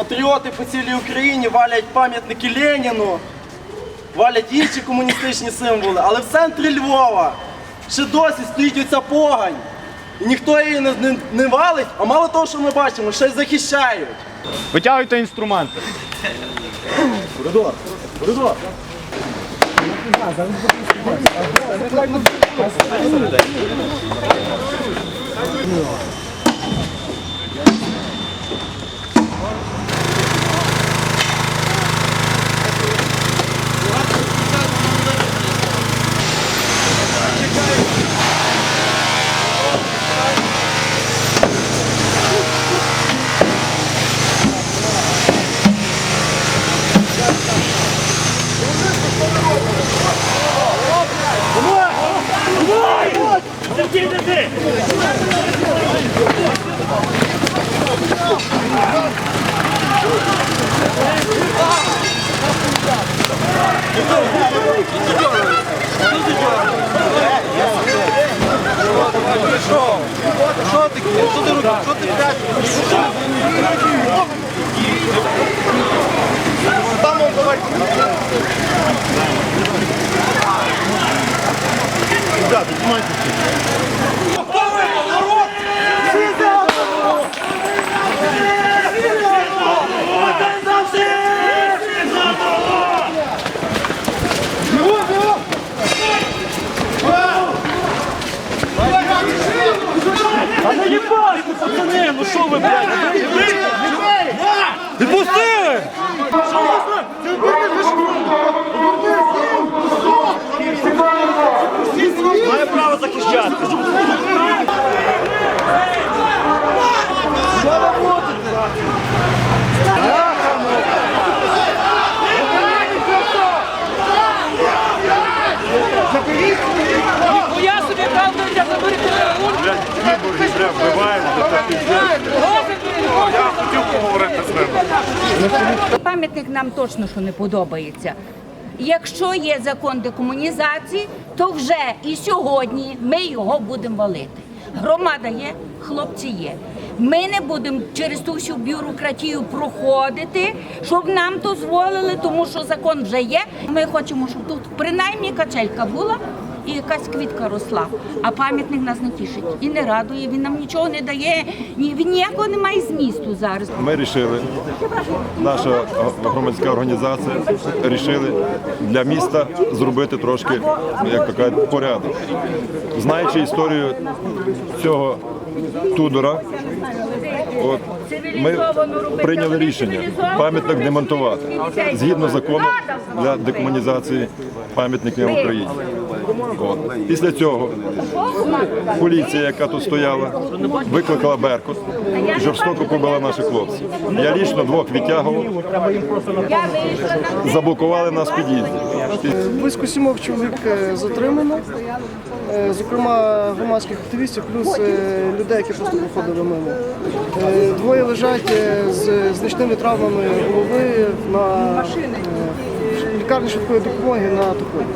Патріоти по цілій Україні валять пам'ятники Леніну, валять інші комуністичні символи, але в центрі Львова ще досі стоїть оця погань. І ніхто її не, не, не валить, а мало того, що ми бачимо, ще й захищають. Витягуйте інструменти. Коридор, коридор. що? Що таке? Що ти робиш? Що ти Там он давай. Да, документы. Пацани, ну що ви, блядь? Відпустили! Має право захищати. Ну я собі правду я заберу Пам'ятник нам точно що не подобається. Якщо є закон декомунізації, то вже і сьогодні ми його будемо валити. Громада є, хлопці є. Ми не будемо через ту всю бюрократію проходити, щоб нам дозволили, тому що закон вже є. Ми хочемо, щоб тут принаймні качелька була і якась квітка росла. А пам'ятник нас не тішить і не радує. Він нам нічого не дає. Ні, він ніякого не має змісту зараз. Ми вирішили, наша громадська організація вирішили для міста зробити трошки як то порядок. Знаючи історію цього Тудора, от, ми прийняли рішення пам'ятник демонтувати згідно закону для декомунізації пам'ятників в Україні. От. Після цього поліція, яка тут стояла, викликала Беркут і жорстоко побила наших хлопців. Я лічно двох відтягував, заблокували нас під'їзді. Близько сімох чоловік е, затримано, е, зокрема громадських активістів, плюс е, людей, які просто проходили мимо. Двоє лежать з значними травмами голови на лікарні швидкої допомоги на Тополі.